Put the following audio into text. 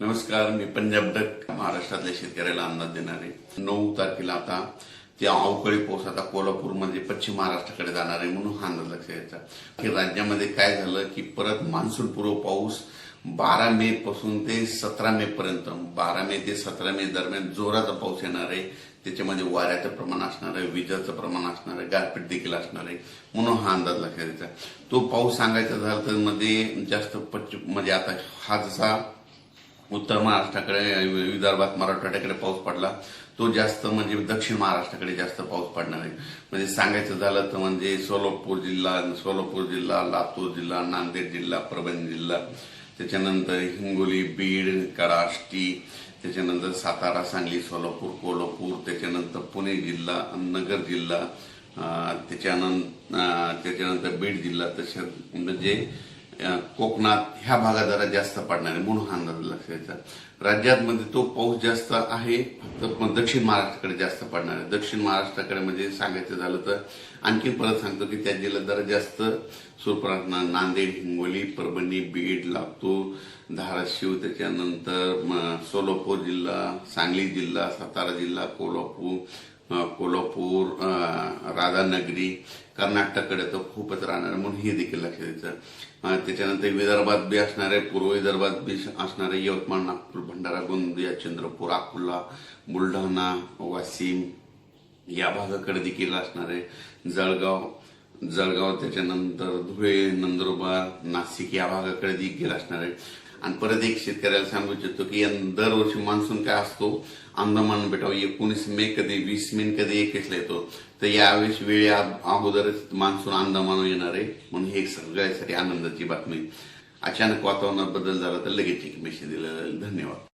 नमस्कार मी पंजाब डक महाराष्ट्रातल्या शेतकऱ्याला अंदाज देणारे. नऊ तारखेला आता त्या अवकाळी पाऊस आता कोल्हापूरमध्ये पश्चिम महाराष्ट्राकडे जाणार आहे म्हणून हा अंदाज लक्षात यायचा की राज्यामध्ये काय झालं की परत मान्सून पूर्व पाऊस बारा मे पासून ते सतरा मे पर्यंत बारा मे ते सतरा मे दरम्यान जोराचा पाऊस येणार आहे. त्याच्यामध्ये वाऱ्याचं प्रमाण असणार आहे विजाचं प्रमाण असणार आहे गारपीट देखील असणार आहे म्हणून हा अंदाज लक्षात यायचा तो पाऊस सांगायचा झाला तर मध्ये जास्त पश्चिम म्हणजे आता हा जसा उत्तर महाराष्ट्राकडे विदर्भात मराठवाड्याकडे पाऊस पडला. तो जास्त म्हणजे दक्षिण महाराष्ट्राकडे जास्त पाऊस पडणार आहे. म्हणजे सांगायचं झालं तर म्हणजे सोलापूर जिल्हा सोलापूर जिल्हा लातूर जिल्हा नांदेड जिल्हा परभणी जिल्हा त्याच्यानंतर हिंगोली बीड कराष्टी त्याच्यानंतर सातारा सांगली सोलापूर कोल्हापूर त्याच्यानंतर पुणे जिल्हा नगर जिल्हा त्याच्यानंतर त्याच्यानंतर बीड जिल्हा तसंच म्हणजे कोकणात ह्या भागात जरा जास्त पडणार आहे म्हणून हा अंदाज लक्षात राज्यात म्हणजे तो पाऊस जास्त आहे फक्त दक्षिण महाराष्ट्राकडे जास्त पडणार आहे. दक्षिण महाराष्ट्राकडे म्हणजे सांगायचं झालं तर आणखी परत सांगतो की त्या जिल्ह्यात जरा जास्त सुरप्रात नांदेड हिंगोली परभणी बीड लातूर धाराशिव त्याच्यानंतर सोलापूर जिल्हा सांगली जिल्हा सातारा जिल्हा कोल्हापूर कोल्हापूर राधानगरी कर्नाटककडे तर खूपच राहणार आहे, म्हणून हे देखील लक्षात द्यायचं त्याच्यानंतर विदर्भात बी असणारे पूर्व विदर्भात बी असणारे यवतमाळ नागपूर भंडारा गोंदिया चंद्रपूर अकोला बुलढाणा वाशिम या भागाकडे देखील असणार आहे जळगाव जळगाव त्याच्यानंतर धुळे नंदुरबार नाशिक या भागाकडे देखील असणार आहे आणि परत एक शेतकऱ्याला सांगू इच्छितो की दरवर्षी मान्सून काय असतो? अंदमान बेटाव एकोणीस मे कधी वीस मे कधी एकवीसला येतो. तर यावेळेस वेळी अगोदरच मान्सून अंदमान येणार आहे. म्हणून हे सगळ्यासाठी आनंदाची बातमी. अचानक वातावरणात बदल झाला तर लगेच एक मेसेज दिलेला धन्यवाद.